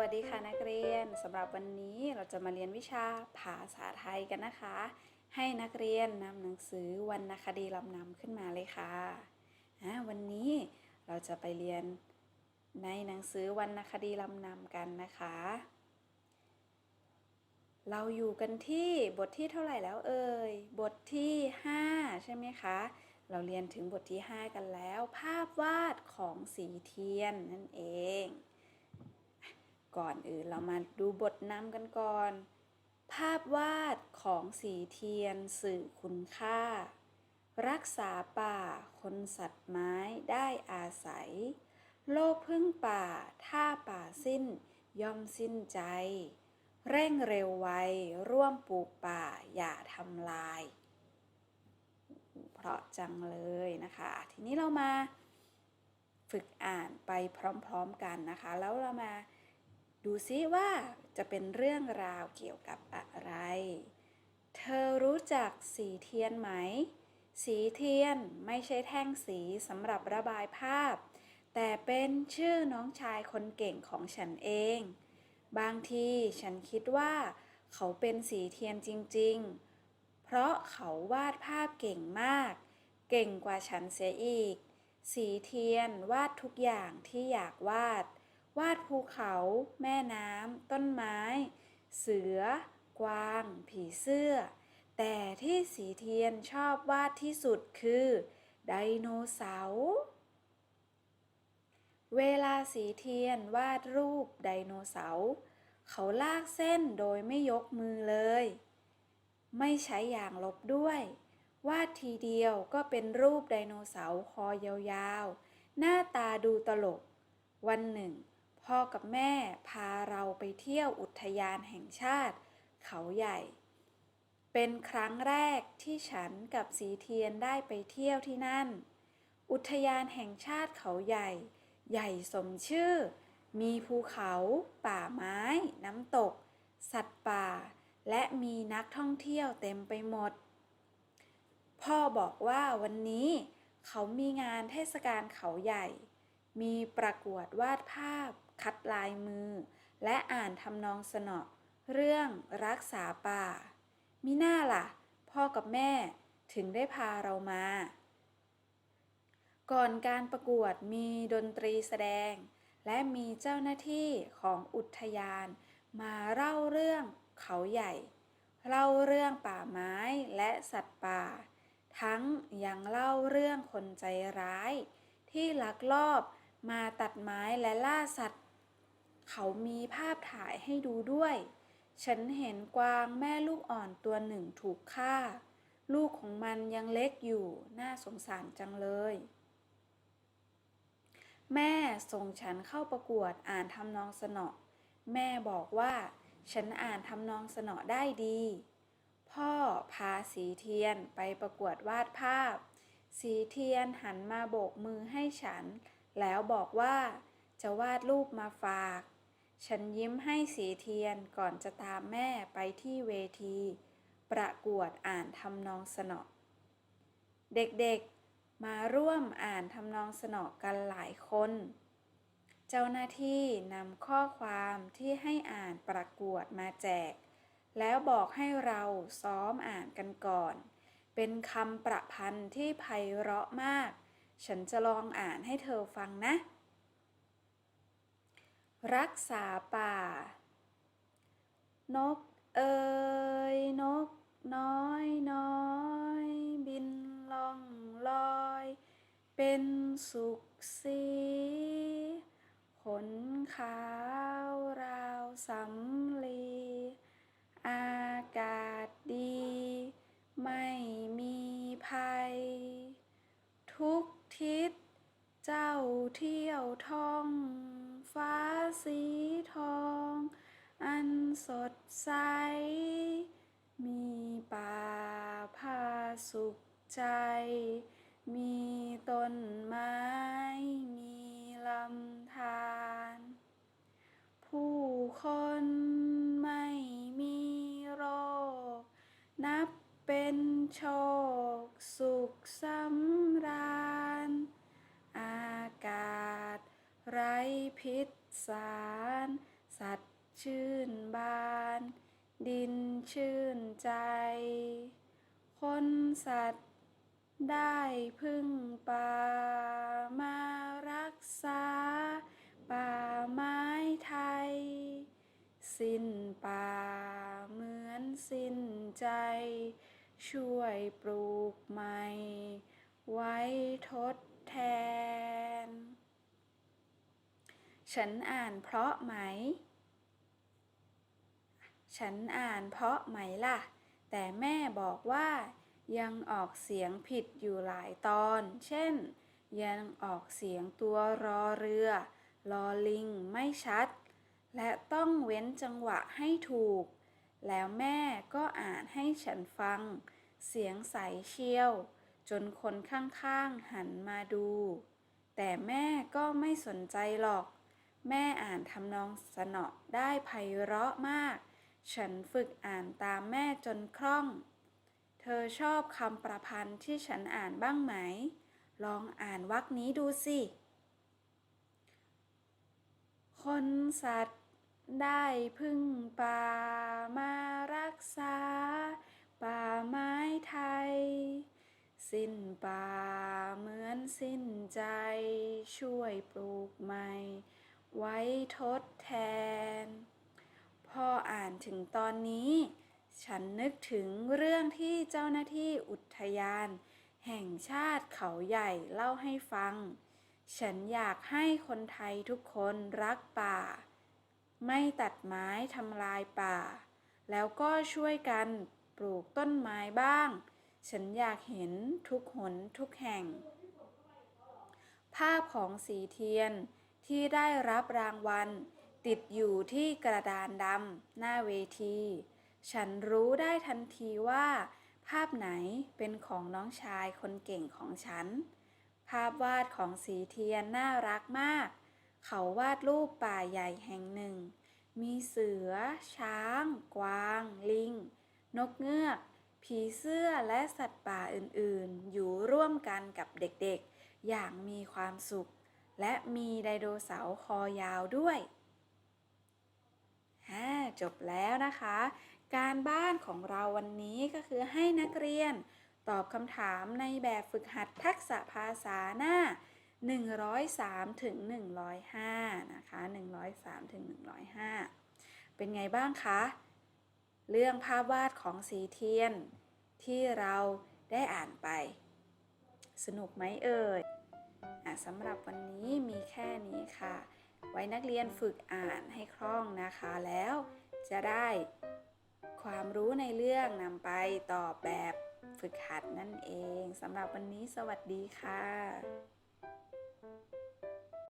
วัสดีค่ะนักเรียนสำหรับวันนี้เราจะมาเรียนวิชาภาษาไทยกันนะคะ ให้นักเรียนนำหนังสือวรรณคดีลำนำขึ้นมาเลยค่ะวันนี้เราจะไปเรียนในหนังสือวรรณคดีลำนำกันนะคะ เราอยู่กันที่บทที่เท่าไหร่แล้วเอ่ยบทที่ 5 ใช่ไหมคะ เราเรียนถึงบทที่ 5 กันแล้ว ภาพวาดของสีเทียนนั่นเอง ก่อนอื่นเรามาดูบทนำกันก่อน ภาพวาดของสีเทียนสื่อคุณค่า รักษาป่า คนสัตว์ไม้ได้อาศัย โลกพึ่งป่า ถ้าป่าสิ้น ย่อมสิ้นใจ เร่งเร็วไว ร่วมปลูกป่า อย่าทำลาย เพราะจังเลยนะคะ ทีนี้เรามาฝึกอ่านไปพร้อมๆกันนะคะ แล้วเรามา ดูซิว่าจะเป็นเรื่องราวเกี่ยวกับอะไร เธอรู้จักสีเทียนไหม สีเทียนไม่ใช่แท่งสีสำหรับระบายภาพ แต่เป็นชื่อน้องชายคนเก่งของฉันเอง บางทีฉันคิดว่า เขาเป็นสีเทียนจริง ๆ เพราะเขาวาดภาพเก่งมาก เก่งกว่าฉันเสียอีก สีเทียนวาดทุกอย่างที่อยากวาด วาดภูเขา แม่น้ำ ต้นไม้ เสือ กวาง ผีเสื้อ แต่ที่สีเทียนชอบวาดที่สุดคือ ไดโนเสาร์ เวลาสีเทียนวาดรูปไดโนเสาร์เขาลากเส้นโดยไม่ยกมือเลย ไม่ใช้อย่างลบด้วย วาดทีเดียวก็เป็นรูปไดโนเสาร์คอยาวๆ หน้าตาดูตลก วันหนึ่ง พ่อกับแม่พาเราไปเที่ยวอุทยานแห่งชาติ เขาใหญ่ เป็นครั้งแรกที่ฉันกับสีเทียนได้ไปเที่ยวที่นั่น อุทยานแห่งชาติเขาใหญ่ ใหญ่สมชื่อ มีภูเขา ป่าไม้ น้ำตก สัตว์ป่า และมีนักท่องเที่ยวเต็มไปหมด พ่อบอกว่าวันนี้เขามีงานเทศกาลเขาใหญ่ มีประกวดวาดภาพ คัดลายมือ และอ่านทำนองสนอเรื่องรักษาป่า มิน่าล่ะ พ่อกับแม่ถึงได้พาเรามา ก่อนการประกวดมีดนตรีแสดง และมีเจ้าหน้าที่ของอุทยานมาเล่าเรื่องเขาใหญ่ เล่าเรื่องป่าไม้และสัตว์ป่า ทั้งยังเล่าเรื่องคนใจร้าย ที่ลักลอบมาตัดไม้และล่าสัตว์ เขามีภาพถ่ายให้ดูด้วย ฉันเห็นกวางแม่ลูกอ่อนตัวหนึ่งถูกฆ่า ลูกของมันยังเล็กอยู่ น่าสงสารจังเลย แม่ส่งฉันเข้าประกวดอ่านทำนองสนอ แม่บอกว่า ฉันอ่านทำนองสนอได้ดี พ่อพาสีเทียนไปประกวดวาดภาพ สีเทียนหันมาโบกมือให้ฉัน แล้วบอกว่าจะวาดรูปมาฝาก ฉันยิ้มให้สีเทียนก่อนจะตามแม่ไปที่เวที ประกวดอ่านทำนองสนอ เด็กๆ มาร่วมอ่านทำนองสนอกันหลายคน เจ้าหน้าที่นำข้อความที่ให้อ่านประกวดมาแจก แล้วบอกให้เราซ้อมอ่านกันก่อน เป็นคำประพันธ์ที่ไพเราะมาก ฉันจะลองอ่านให้เธอฟังนะ รักษาป่า นกเอ่ยนกน้อยน้อยบินล่องลอย เป็นสุขสีขนขาวราวสำลี อากาศดี ไม่มีภัย ทุกทิศเจ้าเที่ยวท่อง ฟ้าสีทอง อันสดใส มีป่าพาสุขใจ มีต้นไม้ มีลำธารผู้คนไม่มีโรค นับเป็นโชคสุขสำราญ อากาศไร้ พิษสาร สัตว์ชื่นบาน ดินชื่นใจ คนสัตว์ได้พึ่งป่ามารักษา ป่าไม้ไทย สิ้นป่าเหมือนสิ้นใจ ช่วยปลูกใหม่ ไว้ทดแทน ฉันอ่านเพราะไหม ฉันอ่านเพราะไหมล่ะ แต่แม่บอกว่ายังออกเสียงผิดอยู่หลายตอน เช่น ยังออกเสียงตัวรอเรือลอลิงไม่ชัด และต้องเว้นจังหวะให้ถูก แล้วแม่ก็อ่านให้ฉันฟัง เสียงใสเชียว จนคนข้างๆหันมาดู แต่แม่ก็ไม่สนใจหรอก แม่อ่านทำนองสนอได้ไพเราะมาก ฉันฝึกอ่านตามแม่จนคล่อง เธอชอบคำประพันธ์ที่ฉันอ่านบ้างไหม ลองอ่านวรรคนี้ดูสิ คนสัตว์ได้พึ่งป่ามารักษา ป่าไม้ไทย สิ้นป่าเหมือนสิ้นใจช่วยปลูกใหม่ ไว้ทดแทน พออ่านถึงตอนนี้ ฉันนึกถึงเรื่องที่เจ้าหน้าที่อุทยาน แห่งชาติเขาใหญ่เล่าให้ฟัง ฉันอยากให้คนไทยทุกคนรักป่า ไม่ตัดไม้ทำลายป่า แล้วก็ช่วยกันปลูกต้นไม้บ้าง ฉันอยากเห็นทุกหนทุกแห่ง ภาพของสีเทียน ที่ได้รับรางวัล ติดอยู่ที่กระดานดำหน้าเวที ฉันรู้ได้ทันทีว่า ภาพไหนเป็นของน้องชายคนเก่งของฉัน ภาพวาดของสีเทียนน่ารักมาก เขาวาดรูปป่าใหญ่แห่งหนึ่ง มีเสือ ช้าง กวาง ลิง นกเงือกผีเสื้อและสัตว์ป่าอื่นๆ อยู่ร่วมกันกับเด็กๆ อย่างมีความสุข และมีไดโนเสาร์คอยาวด้วยจบแล้วนะคะ การบ้านของเราวันนี้ก็คือให้นักเรียน ตอบคำถามในแบบฝึกหัดทักษะภาษาหน้า 103ถึง105 นะคะ 103ถึง105 เป็นไงบ้างคะ เรื่องภาพวาดของสีเทียนที่เราได้อ่านไป สนุกไหมเอ่ย สำหรับวันนี้มีแค่นี้ค่ะ ไว้นักเรียนฝึกอ่านให้คล่องนะคะแล้วจะได้ความรู้ในเรื่องนำไปตอบแบบฝึกหัดนั่นเองสำหรับวันนี้สวัสดีค่ะ